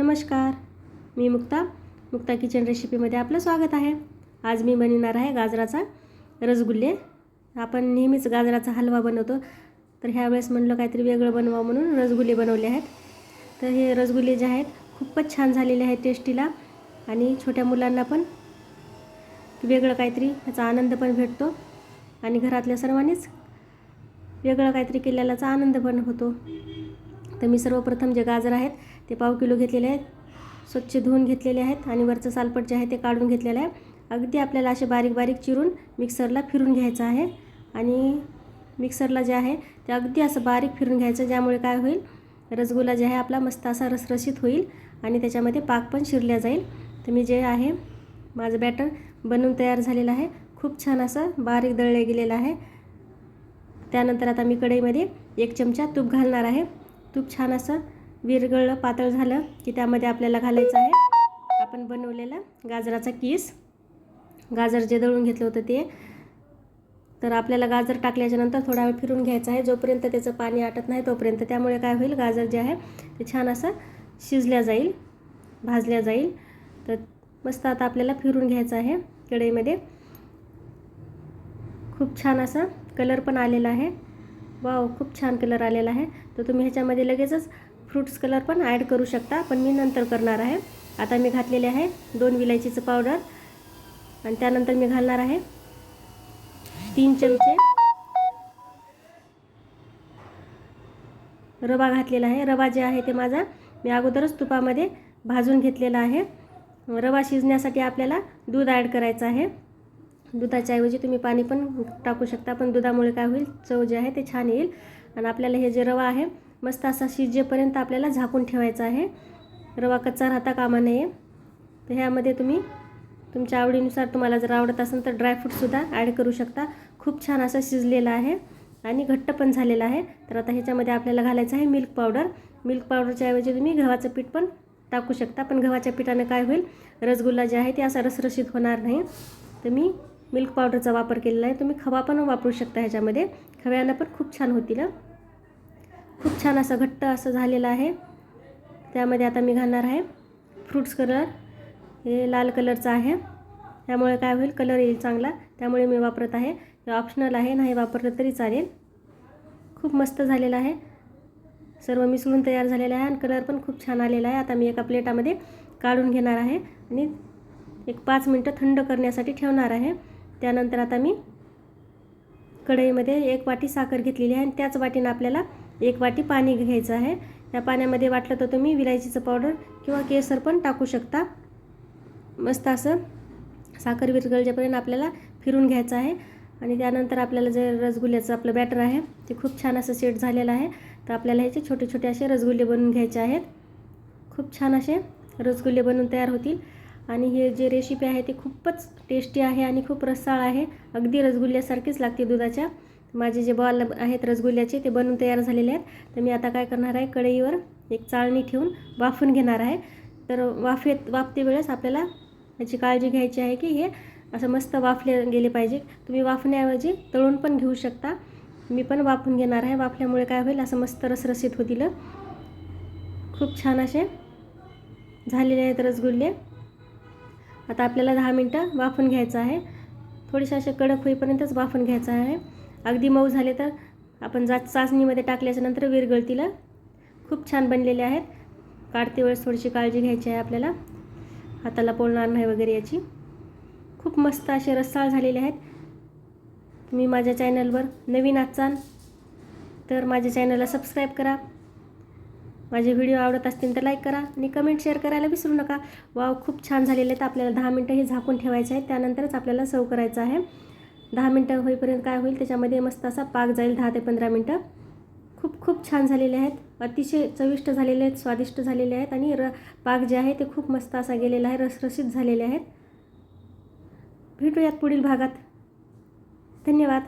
नमस्कार. मी मुक्ता. मुक्ता किचन रेसिपीमध्ये आपलं स्वागत आहे. आज मी बनवणार आहे गाजराचा रसगुल्ले. आपण नेहमीच गाजराचा हलवा बनवतो. तर ह्यावेळेस म्हणलं काहीतरी वेगळं बनवा म्हणून रसगुल्ले बनवले आहेत. तर हे रसगुल्ले जे आहेत खूपच छान झालेले आहेत टेस्टीला. आणि छोट्या मुलांना पण वेगळं काहीतरी ह्याचा आनंद पण भेटतो. आणि घरातल्या सर्वांनीच वेगळं काहीतरी केलेल्याचा आनंद पण होतो. तर मी सर्वप्रथम जे गाजर आहेत ते पाव किलो घेतलेले आहेत. स्वच्छ धुवून घेतलेले आहेत आणि वरचं सालपट जे आहे ते काढून घेतलेलं आहे. अगदी आपल्याला असे बारीक बारीक चिरून मिक्सरला फिरून घ्यायचं आहे. आणि मिक्सरला जे आहे ते अगदी असं बारीक फिरून घ्यायचं ज्यामुळे काय होईल रसगुल्ला जे आहे आपला मस्त असा रसरशीत होईल आणि त्याच्यामध्ये पाक पण शिरल्या जाईल. तर मी जे आहे माझं बॅटर बनवून तयार झालेलं आहे. खूप छान असं बारीक दळले गेलेलं आहे. त्यानंतर आता मी कढईमध्ये एक चमचा तूप घालणार आहे. तूप छान असं विरगळलं पातळ झालं की त्यामध्ये आपल्याला घालायचं आहे. आपण बनवलेला गाजराचा किस. गाजर जे दळून घेतलं होतं ते. तर आपल्याला गाजर टाकल्याच्यानंतर थोडा वेळ फिरून घ्यायचं आहे. जोपर्यंत त्याचं पाणी आटत नाही तोपर्यंत त्यामुळे काय होईल? गाजर जे आहे ते छान असं शिजल्या जाईल भाजल्या जाईल. तर मस्त आता आपल्याला फिरून घ्यायचं आहे कढईमध्ये. खूप छान असा कलर पण आलेला आहे. वाव खूप छान कलर आलेला आहे. तर तुम्ही ह्याच्यामध्ये लगेचच फ्रुट्स कलर पण ॲड करू शकता. पण मी नंतर करणार आहे. आता मी घातलेले आहे दोन विलायचीचं पावडर आणि त्यानंतर मी घालणार आहे तीन चमचे. रवा घातलेला आहे. रवा जे आहे ते माझा मी अगोदरच तुपामध्ये भाजून घेतलेला आहे. रवा शिजण्यासाठी आपल्याला दूध ॲड करायचं आहे. दुधाच्या ऐवजी तुम्ही पाणी पण टाकू शकता पण दुधामुळे काय होईल चव जे आहे ते छान येईल. आणि आपल्याला हे जे रवा आहे मस्त असा शिजेपर्यंत आपल्याला झाकून ठेवायचा आहे. रवा कच्चा राहता कामा नये. तर ह्यामध्ये तुम्ही तुमच्या आवडीनुसार तुम्हाला जर आवडत असेल तर ड्रायफ्रूटसुद्धा ॲड करू शकता. खूप छान असं शिजलेलं आहे आणि घट्ट पण झालेलं आहे. तर आता ह्याच्यामध्ये आपल्याला घालायचं आहे मिल्क पावडर मिल्क पावडरच्या ऐवजी तुम्ही गव्हाचं पीठ पण टाकू शकता. पण गव्हाच्या पिठानं काय होईल रसगुल्ला जे आहे ते असा रसरशीत होणार नाही. तर मी मिल्क पावडरचा वापर केलेला आहे. तुम्ही खवा पण वापरू शकता ह्याच्यामध्ये. खव्यानं पण खूप छान होतील खूप छान असं घट्ट असं झालेलं आहे. त्यामध्ये आता मी घालणार आहे फ्रुट्स कलर हे लाल कलरचं आहे. त्यामुळे काय होईल? कलर येईल चांगला. त्यामुळे मी वापरत आहे. हे ऑप्शनल आहे. नाही वापरलं तरी चालेल. खूप मस्त झालेलं आहे. सर्व मिसळून तयार झालेलं आहे आणि कलर पण खूप छान आलेला आहे. आता मी एका प्लेटामध्ये काढून घेणार आहे आणि एक पाच मिनटं थंड करण्यासाठी ठेवणार आहे. त्यानंतर आता मी कढईमध्ये एक वाटी साखर घेतलेली आहे आणि त्याच वाटीनं आपल्याला एक वाटी पाणी घ्यायचं आहे. त्या पाण्यामध्ये वाटलं तर तुम्ही विलायचीचं पावडर किंवा केसर पण टाकू शकता. मस्त असं साखर विरगळजेपर्यंत आपल्याला फिरून घ्यायचं आहे. आणि त्यानंतर आपल्याला जे रसगुल्ल्याचं आपलं बॅटर आहे ते खूप छान असं सेट झालेलं आहे. तर आपल्याला ह्याचे छोटे छोटे असे रसगुल्ले बनवून घ्यायचे आहेत. खूप छान असे रसगुल्ले बनवून तयार होतील. आणि हे जे रेसिपी आहे ते खूपच टेस्टी आहे आणि खूप रसाळ आहे. अगदी रसगुल्ल्यासारखीच लागते दुधाच्या. माझे जे बॉल आहेत रसगुल्ल्याचे ते बनवून तयार झालेले आहेत. तर मी आता काय करणार आहे? कढईवर एक चाळणी ठेवून वाफून घेणार आहे. तर वाफेत वाफते वेळेस आपल्याला याची काळजी घ्यायची आहे की हे असं मस्त वाफले गेले पाहिजे. तुम्ही वाफण्याऐवजी तळून पण घेऊ शकता. मी पण वाफून घेणार आहे. वाफल्यामुळे काय होईल? असं मस्त रसरसीत होतील. खूप छान असे झालेले आहेत रसगुल्ले. आता आपल्याला दहा मिनटं वाफून घ्यायचं आहे. थोडेसे असे कडक होईपर्यंतच वाफून घ्यायचं आहे. अगदी मऊ झाले तर आपण जा चाचणीमध्ये टाकल्याच्या नंतर खूप छान बनलेले आहेत. काढते वेळेस थोडीशी काळजी घ्यायची आहे आपल्याला. हाताला पोळणार नाही वगैरे याची. खूप मस्त असे रस्साळ झालेले आहेत. तुम्ही माझ्या चॅनलवर नवीन असाल तर माझ्या चॅनलला सबस्क्राईब करा. माझे व्हिडिओ आवडत असतील तर लाईक करा आणि कमेंट शेअर करायला विसरू नका. वाव खूप छान झालेले आहेत आपल्याला. दहा मिनटं हे झाकून ठेवायचे आहे त्यानंतरच आपल्याला सर्व करायचं आहे. दहा मिनटं होईपर्यंत काय होईल? त्याच्यामध्ये मस्त असा पाक जाईल दहा ते पंधरा मिनटं. खूप खूप छान झालेले आहेत. अतिशय चविष्ट झालेले आहेत स्वादिष्ट झालेले आहेत आणि र पाक जे आहे ते खूप मस्त असा गेलेला आहे रसरशीत झालेले आहेत. भेटूयात पुढील भागात. धन्यवाद.